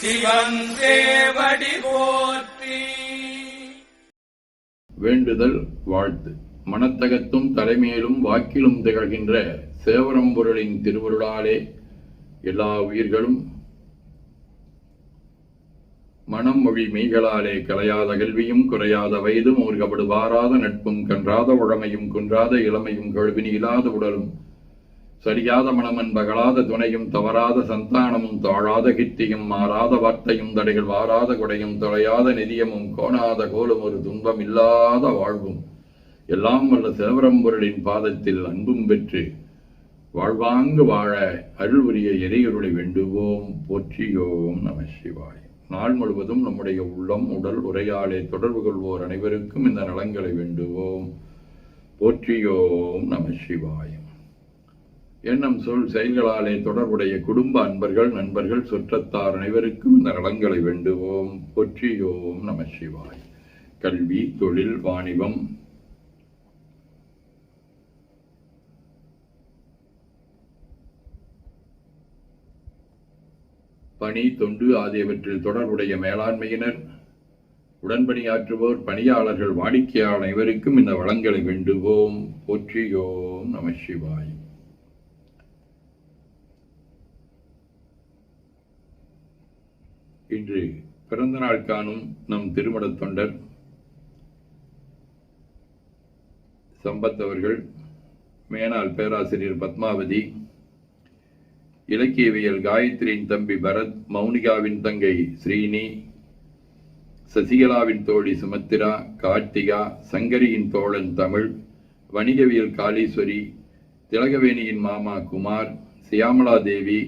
சிவன் தேவடி போற்றி. வேண்டுதல் வாழ்த்து. மனத்தகத்தும் தலைமையிலும் வாக்கிலும் திகழ்கின்ற சேவரம்பொருளின் திருவருளாலே எல்லா உயிர்களும் மனம் மொழி மெய்களாலே கலையாத கல்வியும் குறையாத வயதும் ஊர்கபடுவாராத நட்பும் கன்றாத உழமையும் குன்றாத இளமையும் கழுவினி இல்லாத உடலும் சரியாத மனமன் பகலாத துணையும் தவறாத சந்தானமும் தாழாத கித்தியும் மாறாத வார்த்தையும் தடைகள் வாராத குடையும் தொலையாத நிதியமும் கோணாத கோலும் ஒரு துன்பம் இல்லாத வாழ்வும். எல்லாம் வல்ல சேவரம்பொருளின் பாதத்தில் அன்பும் பெற்று வாழ்வாங்கு வாழ அருள் உரிய இறையொருளை வேண்டுவோம். போற்றியோம் நம சிவாய். நாள் முழுவதும் நம்முடைய உள்ளம் உடல் உரையாடே தொடர்பு கொள்வோர் அனைவருக்கும் இந்த நலங்களை வேண்டுவோம். போற்றியோம் நம சிவாயம் எண்ணம் சொல் செயல்களாலே தொடர்புடைய குடும்ப அன்பர்கள் நண்பர்கள் சுற்றத்தார் அனைவருக்கும் இந்த நலங்களை வேண்டுவோம். பொற்றியோம் நம சிவாய். கல்வி தொழில் வாணிபம். பணி தொண்டு ஆகியவற்றில் தொடர்புடைய மேலாண்மையினர் உடன்பணியாற்றுவோர் பணியாளர்கள் வாடிக்கையாளர் அனைவருக்கும் இந்த வளங்களை வேண்டுவோம். போற்றியோம் நம சிவாய். இன்று பிறந்த நாள் காணும் நம் திருமண தொண்டர் சம்பத் அவர்கள் மேனாள் பேராசிரியர் பத்மாவதி இலக்கியவியல் காயத்ரியின் தம்பி பரத் மௌனிகாவின் தங்கை ஸ்ரீனி சசிகலாவின் தோழி சுமத்திரா கார்த்திகா சங்கரியின் தோழன் தமிழ் வணிகவியல் காளீஸ்வரி திலகவேணியின் மாமா குமார் சியாமலா தேவி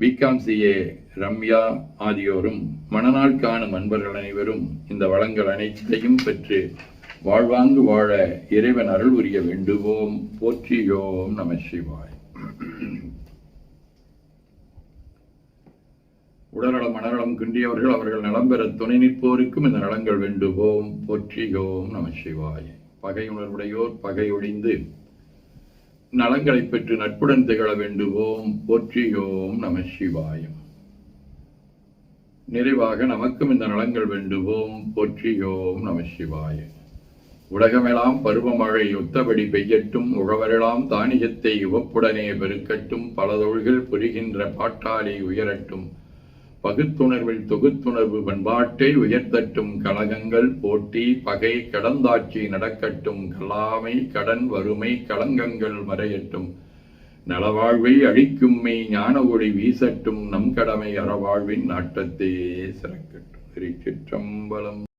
பிகாம் சிஏ ரம்யா ஆகியோரும் மனநாள் காணும் அன்பர்கள் அனைவரும் இந்த வளங்கள் அனைத்தையும் பெற்று வாழ்வாங்கு வாழ இறைவன் அருள் உரிய வேண்டுவோம். போற்றியோம் நம சிவாய். உடல்நலம் மனநலம் குன்றியவர்கள் அவர்கள் நலம் பெற துணை நிற்போருக்கும் இந்த நலங்கள் வேண்டுவோம். போற்றியோம் நம சிவாய். பகையுணர்வுடையோர் பகை ஒழிந்து நலங்களை பெற்று நட்புடன் திகழ வேண்டுவோம். போற்றியோம் நம சிவாயம் நிறைவாக நமக்கும் இந்த நலங்கள் வேண்டுவோம். போற்றியோம் நம சிவாய. உலகமெல்லாம் பருவமழை ஒத்தபடி பெய்யட்டும். உழவரெல்லாம் தானியத்தை உவப்புடனே பெருக்கட்டும். பல தொழில்கள் புரிகின்ற பாட்டாளி உயரட்டும். பகுத்துணர்வில் தொகுத்துணர்வு பண்பாட்டை உயர்த்தட்டும் கழகங்கள் போட்டி பகை கடந்தாட்சி நடக்கட்டும் கலாமை கடன் வறுமை களங்கங்கள் மறையட்டும். நலவாழ்வை அழிக்கும் மெய் ஞான ஒளி வீசட்டும் நம் கடமை அறவாழ்வின் நாட்டத்தையே சிறக்கட்டும். திருச்சிற்றம்பலம்.